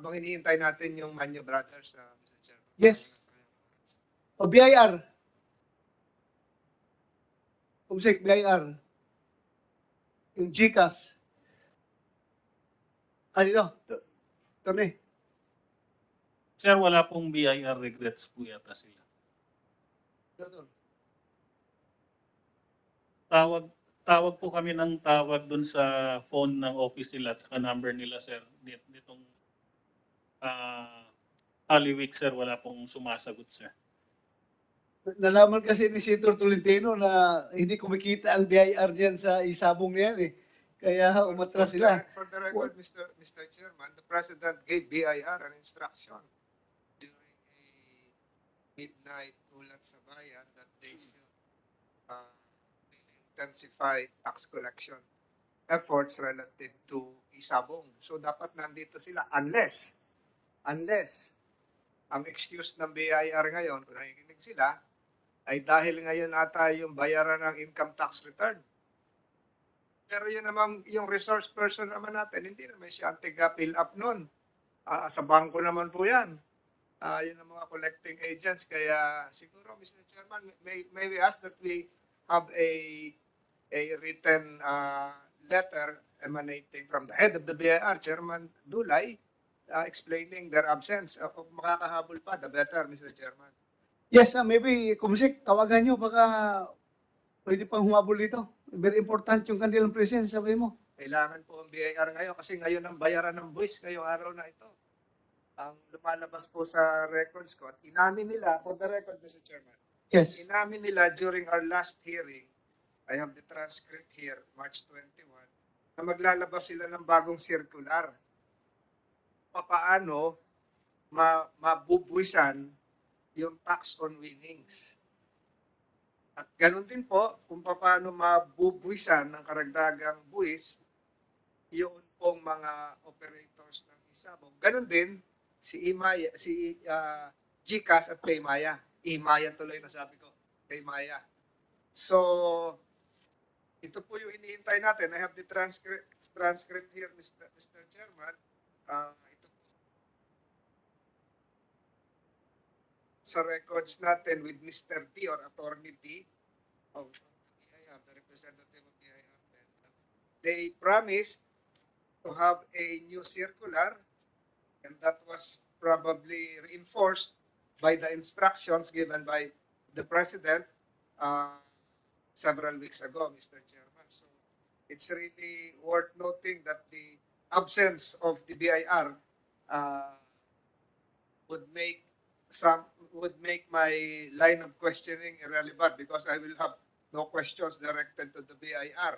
Habang hinihintay natin yung Manyo Brothers, uh, Mr. Chairman. Yes. O BIR. Kumsik, BIR. Yung GCAS. Ano ito? Tony. Sir, wala pong BIR regrets po yata sila. Tawag tawag po kami ng tawag dun sa phone ng office nila at saka number nila, sir. Dit- Ditong ah Holy Week, sir, wala pong sumasagot, sir. Nalaman kasi ni Senator Tolentino na hindi kumikita ang BIR diyan sa isabong niyan eh. Kaya umatras sila. For the record, Mr. Mr. Chairman, the President gave BIR an instruction during a midnight ulat sa bayan that they should uh, intensify tax collection efforts relative to isabong. So dapat nandito sila unless, unless ang excuse ng BIR ngayon, kung nakikinig sila, ay dahil ngayon ata yung bayaran ng income tax return. Pero yun naman, yung resource person naman natin, hindi naman siya tiga-fill up nun. Ah, sa bangko naman po yan. Ah, yun ang mga collecting agents. Kaya siguro, Mr. Chairman, may, may we ask that we have a a written ah, letter emanating from the head of the BIR, Chairman Dulay, ah, explaining their absence. Uh, makakahabol pa, the better, Mr. Chairman. Yes, ah, maybe kumsik, tawagan nyo baka pwede pang humabol dito. Very important yung kanilang presence, sabi mo. Kailangan po ang BIR ngayon kasi ngayon ang bayaran ng buwis ngayong araw na ito. Ang lumalabas po sa records ko, at inamin nila, for the record, Mr. Chairman, Yes. inamin nila during our last hearing, I have the transcript here, March 21, na maglalabas sila ng bagong circular. Papaano ma mabubwisan yung tax on winnings. At ganun din po, kung paano mabubwisan ng karagdagang buwis yun pong mga operators ng Isabong. Ganun din si Imaya, si ah, GCash at Paymaya. Imaya tuloy na sabi ko, Paymaya. So, ito po yung hinihintay natin. I have the transcript, transcript here, Mr. Mr. Chairman. Ah, ito po. Sa records natin with Mr. D or Attorney D of the BIR, the representative of BIR, then, they promised to have a new circular and that was probably reinforced by the instructions given by the president uh, several weeks ago, Mr. Chairman. So it's really worth noting that the absence of the BIR uh, would make some would make my line of questioning irrelevant because I will have no questions directed to the BIR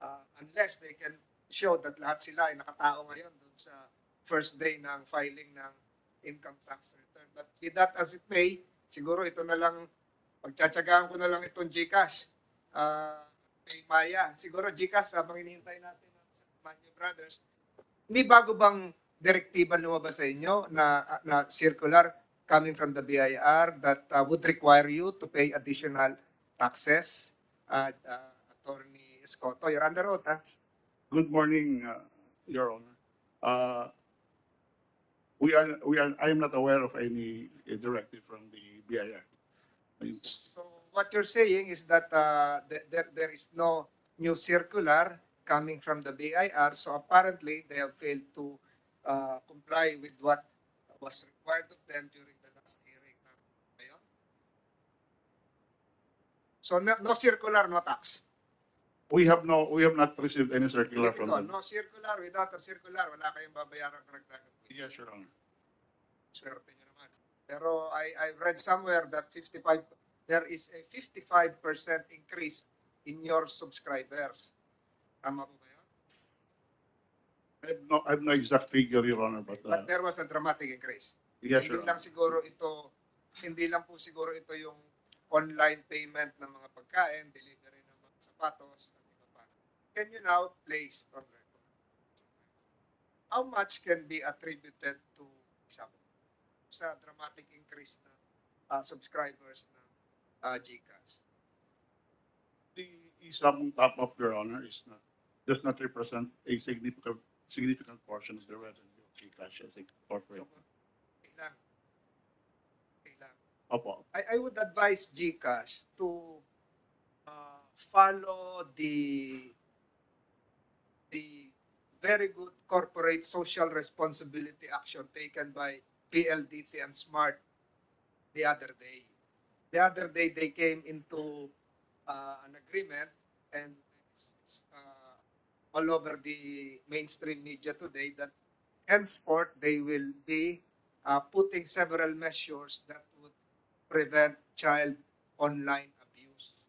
uh, unless they can show that lahat sila ay nakatao ngayon dun sa first day ng filing ng income tax return. But be that as it may, siguro ito na lang, pagtsatsagaan ko na lang itong GCash. Uh, kay Maya. Siguro GCash, habang hinihintay natin ang Manyo Brothers, may bago bang direktiba lumabas sa inyo na, na circular coming from the BIR that uh, would require you to pay additional taxes? Uh, uh, Attorney Escoto, you're under oath, ha? Good morning, uh, Your Honor. Uh, We are, we are, I am not aware of any uh, directive from the BIR. So what you're saying is that uh, th- there, there is no new circular coming from the BIR, so apparently they have failed to uh, comply with what was required of them during So no, no circular, no tax. We have no, we have not received any circular from No, them. no circular, without a circular, wala kayong babayaran karagdagan. Yes, Your Honor. Swerte nyo naman. Pero I, I read somewhere that 55, there is a 55% increase in your subscribers. Tama po ba yun? I have no, I have no exact figure, Your Honor, but, uh, But there was a dramatic increase. yes, hindi Your lang Honor. siguro ito, hindi lang po siguro ito yung online payment ng mga pagkain, delivery ng mga sapatos, at iba pa. Can you now place on record? How much can be attributed to Isabong sa dramatic increase na uh, subscribers ng uh, GCash? The isang top up, Your Honor, is not, does not represent a significant, significant portion of the revenue. GCash as a corporate. Okay lang. Okay lang. Opo. I, I would advise GCash to uh, follow the the very good corporate social responsibility action taken by PLDT and Smart the other day. The other day they came into uh, an agreement and it's, it's uh, all over the mainstream media today that henceforth they will be uh, putting several measures that prevent child online abuse.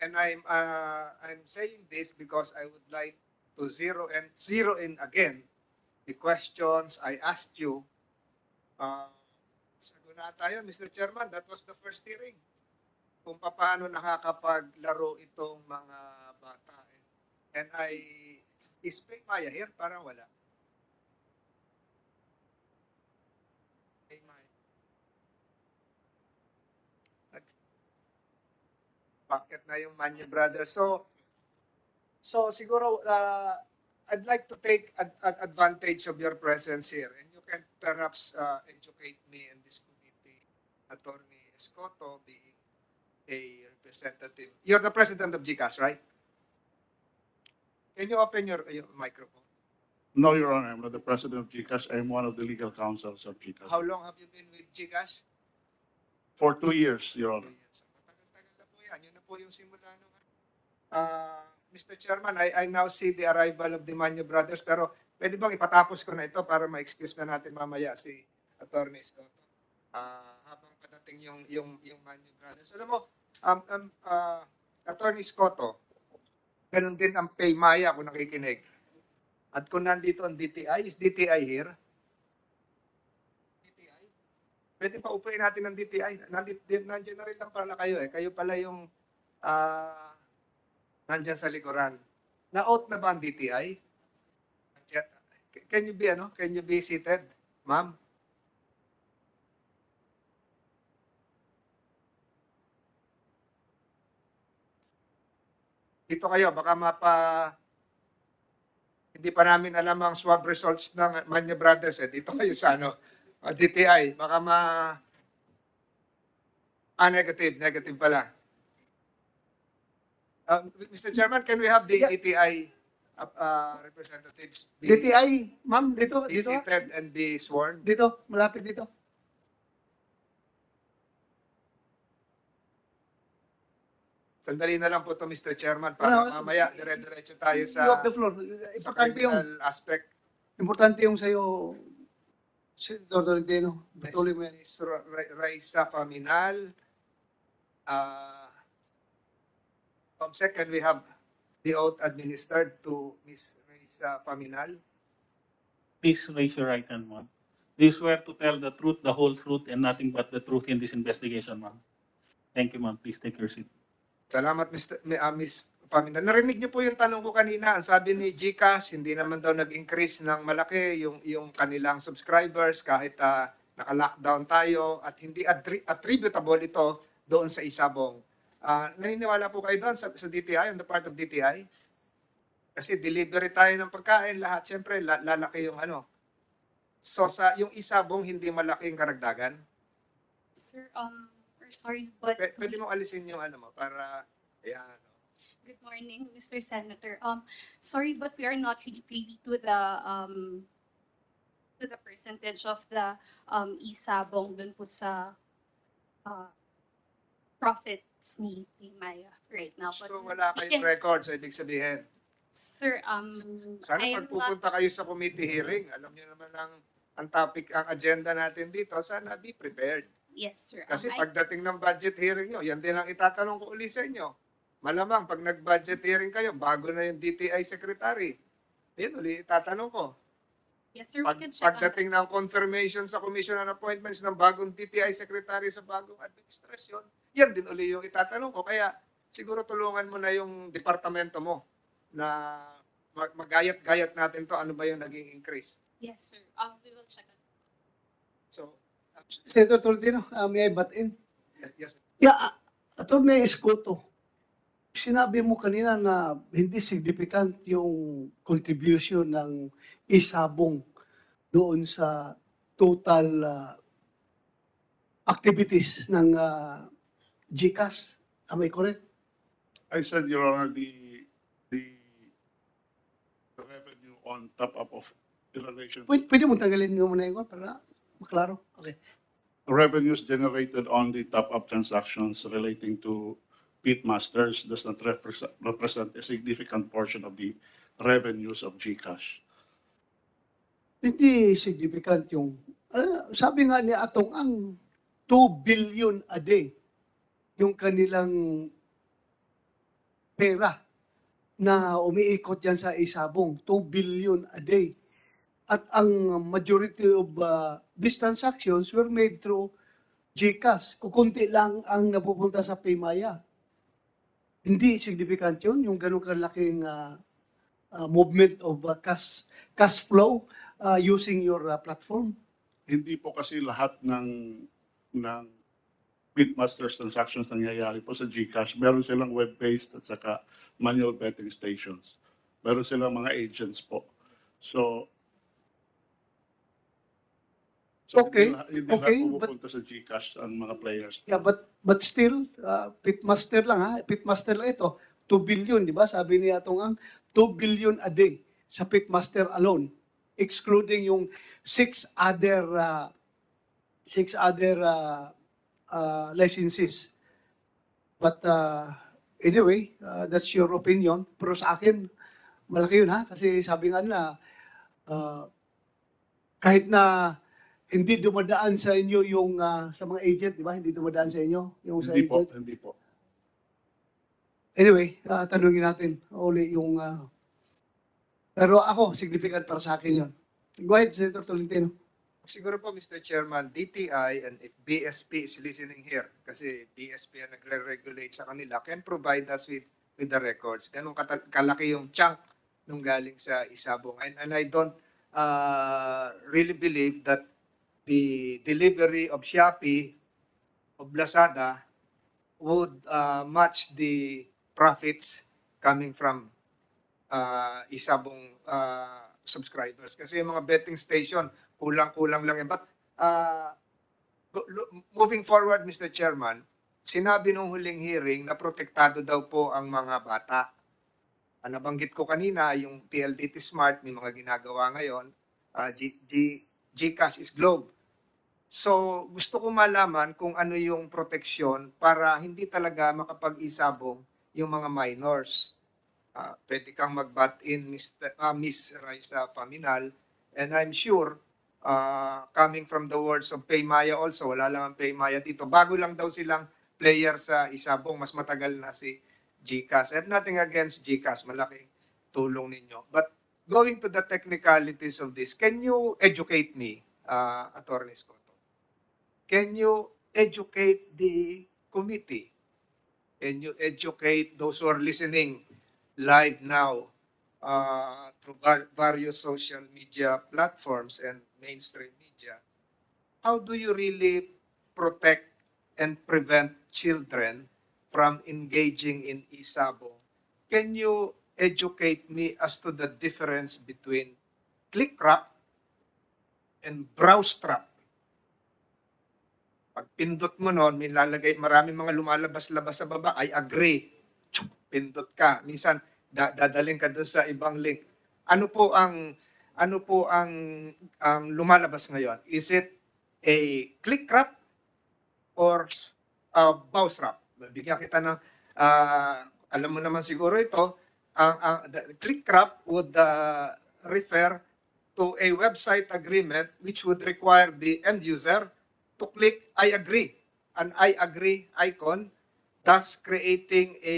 And I'm uh, I'm saying this because I would like to zero and zero in again the questions I asked you. Uh, sagot na tayo, Mr. Chairman, that was the first hearing. Kung paano nakakapaglaro itong mga bata. And I, is Pay Maya here? Parang wala. Pay Maya. Bakit na yung Manyo Brothers? So, so siguro, uh, I'd like to take ad- ad- advantage of your presence here and you can perhaps uh, educate me in this committee, Attorney Escoto being a representative. You're the president of GCAS, right? Can you open your, your microphone? No, Your Honor, I'm not the president of GCash. I'm one of the legal counsels of GCash. How long have you been with GCAS? For two years, Your Honor. Yes. Po yan. Yun na po yung simula nung Ah, Mr. Chairman, I, I now see the arrival of the Manyo Brothers, pero pwede bang ipatapos ko na ito para ma-excuse na natin mamaya si Attorney Scott? Ah, habang padating yung, yung, yung Manyo Brothers. Alam mo, um, um, ah, Attorney Scotto, ganun din ang Pay Maya kung nakikinig. At kung nandito ang DTI, is DTI here? Pwede pa upuin natin ng DTI. Nandito, nandiyan na rin lang pala kayo eh. Kayo pala yung ah nandyan sa likuran. Na-out na ba ang DTI? Nandiyan. Can you be ano? Can you be seated, ma'am? Dito kayo, baka mapa hindi pa namin alam ang swab results ng Manya Brothers eh. Dito kayo sa ano, ah, DTI. Baka ma Ah, negative. Negative pala. Uh, Mr. Chairman, can we have the Yeah. DTI uh, uh, representatives be, DTI, ma'am, dito, be dito, seated and be sworn? dito, malapit dito. Sandali na lang po to Mr. Chairman para Ano, mamaya dire-diretso tayo sa, You have the floor. sa Importante yung, aspect. importante yung sa'yo, Senator Tolentino. Patuloy mo yan. Ms. Ra- Ra- Raisa Paminal. Uh, Comsec, can we have the oath administered to Ms. Raisa Paminal? Please raise your right hand, ma'am. Do you swear to tell the truth, the whole truth, and nothing but the truth in this investigation, ma'am? Thank you, ma'am. Please take your seat. Salamat, Mr. Mi- ah, Ms. Paminal. Narinig niyo po yung tanong ko kanina. Ang sabi ni Gcash, hindi naman daw nag-increase ng malaki yung, yung kanilang subscribers kahit ah, naka-lockdown tayo at hindi attri- attributable ito doon sa Isabong. Ah, naniniwala po kayo doon sa, sa DTI, on the part of DTI? Kasi delivery tayo ng pagkain, lahat siyempre la- lalaki yung ano. So sa yung Isabong hindi malaki yung karagdagan. Sir, um, we're sorry, but P- pwede mo alisin yung ano mo para ayan. Good morning, Mr. Senator. Um, sorry, but we are not really privy to the, um, to the percentage of the, um, isabong dun po sa, uh, profits ni Maya right now. But So wala we kayong can- records, ibig sabihin. Sir, um, Sana I am pag not, pupunta kayo sa committee hearing, alam niyo naman ang ang topic, ang agenda natin dito, sana be prepared. yes, sir. Um, Kasi I- pagdating ng budget hearing nyo, yan din ang itatanong ko uli sa inyo. Malamang, pag nag-budget hearing kayo, bago na yung DTI secretary. Yan uli itatanong ko. Yes, sir, we Pag, can check on that. pagdating ng confirmation sa commission on appointments ng bagong DTI secretary sa bagong administrasyon, yan din uli yung itatanong ko. Kaya siguro tulungan mo na yung departamento mo na mag- magayat-gayat natin to ano ba yung naging increase. Yes, sir. Um, we will check on So, Senator Tolentino, uh, may I butt in? yes, yes. Yeah, uh, Atty. Escoto, sinabi mo kanina na hindi significant yung contribution ng isabong doon sa total ah, activities ng ah, GCash. Am I correct? I said, Your Honor, the, the the revenue on top up of in relation Pwede, pwede mo tanggalin mo muna yun para maklaro. Okay. revenues generated on the top-up transactions relating to Pitmasters does not represent, a significant portion of the revenues of GCash. Hindi significant yung, ah, sabi nga ni Atong ang 2 billion a day yung kanilang pera na umiikot yan sa isabong. 2 billion a day. At ang majority of ah, these transactions were made through GCash. Kukunti lang ang napupunta sa Paymaya. Hindi significant yun, yung ganun kalaking ah, ah, movement of ah, cash, cash flow uh, using your uh, platform. Hindi po kasi lahat ng ng Pitmasters transactions nangyayari po sa GCash. Meron silang web-based at saka manual betting stations. Meron silang mga agents po. So, so Okay, hindi, lahat- hindi okay, lahat but- sa GCash ang mga players. Yeah, but but still, uh, pitmaster lang ha, pitmaster lang ito. 2 billion, di ba? Sabi niya itong ang 2 billion a day sa pitmaster alone, excluding yung six other uh, six other uh, uh, licenses. But uh, anyway, uh, that's your opinion. Pero sa akin, malaki yun ha. Kasi sabi nga nila, uh, kahit na hindi dumadaan sa inyo yung uh, sa mga agent, di ba? Hindi dumadaan sa inyo yung sa Hindi po, agent. hindi po. Anyway, uh, tanungin natin uli yung uh, pero ako, significant para sa akin yun. Go ahead, Senator Tolentino. Siguro po, Mr. Chairman, DTI and if BSP is listening here, kasi BSP ang nagre-regulate sa kanila, can provide us with with the records. Ganun kata- kalaki yung chunk nung galing sa Isabong. And, and I don't uh, really believe that the delivery of Shopee, of Lazada, would uh, match the profits coming from uh, Isabong uh, subscribers. Kasi yung mga betting station, kulang-kulang lang yan. But uh, moving forward, Mr. Chairman, sinabi nung huling hearing na protektado daw po ang mga bata. Ang nabanggit ko kanina, yung PLDT Smart, may mga ginagawa ngayon. Uh, G, G, GCash is Globe. So, gusto ko malaman kung ano yung proteksyon para hindi talaga makapag-isabong yung mga minors. Ah, pwede kang mag-bat in Mr. ah, Miss Raisa Paminal and I'm sure ah, coming from the words of Paymaya also, wala lang ang Paymaya dito. Bago lang daw silang player sa Isabong, mas matagal na si GCash. I have nothing against GCash, malaking tulong ninyo. But going to the technicalities of this, can you educate me, uh, Attorney Scotto? Can you educate the committee? Can you educate those who are listening live now uh, through various social media platforms and mainstream media? How do you really protect and prevent children from engaging in isabong? Can you educate me as to the difference between click wrap and browse trap? Pag pindot mo nun, may lalagay, maraming mga lumalabas-labas sa baba, I agree. Tsuk, pindot ka. Minsan, da- dadaling ka doon sa ibang link. Ano po ang ano po ang ang lumalabas ngayon? Is it a click wrap or a mouse wrap? Bigyan kita ng ah, alam mo naman siguro ito, ang, ang the click wrap would ah, refer to a website agreement which would require the end user to click I agree, an I agree icon, thus creating a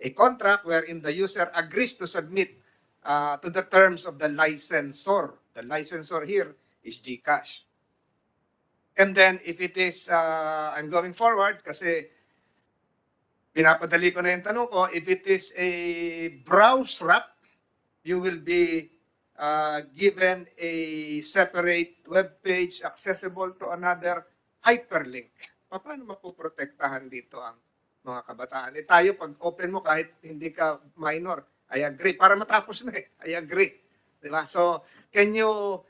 a contract wherein the user agrees to submit uh, to the terms of the licensor. The licensor here is GCash. And then if it is, uh, I'm going forward kasi pinapadali ko na yung tanong ko, if it is a browse wrap, you will be uh, given a separate web page accessible to another hyperlink. Pa- Paano mapoprotektahan dito ang mga kabataan? Eh tayo, pag open mo kahit hindi ka minor, I agree. Para matapos na eh, I agree. Di ba? So, can you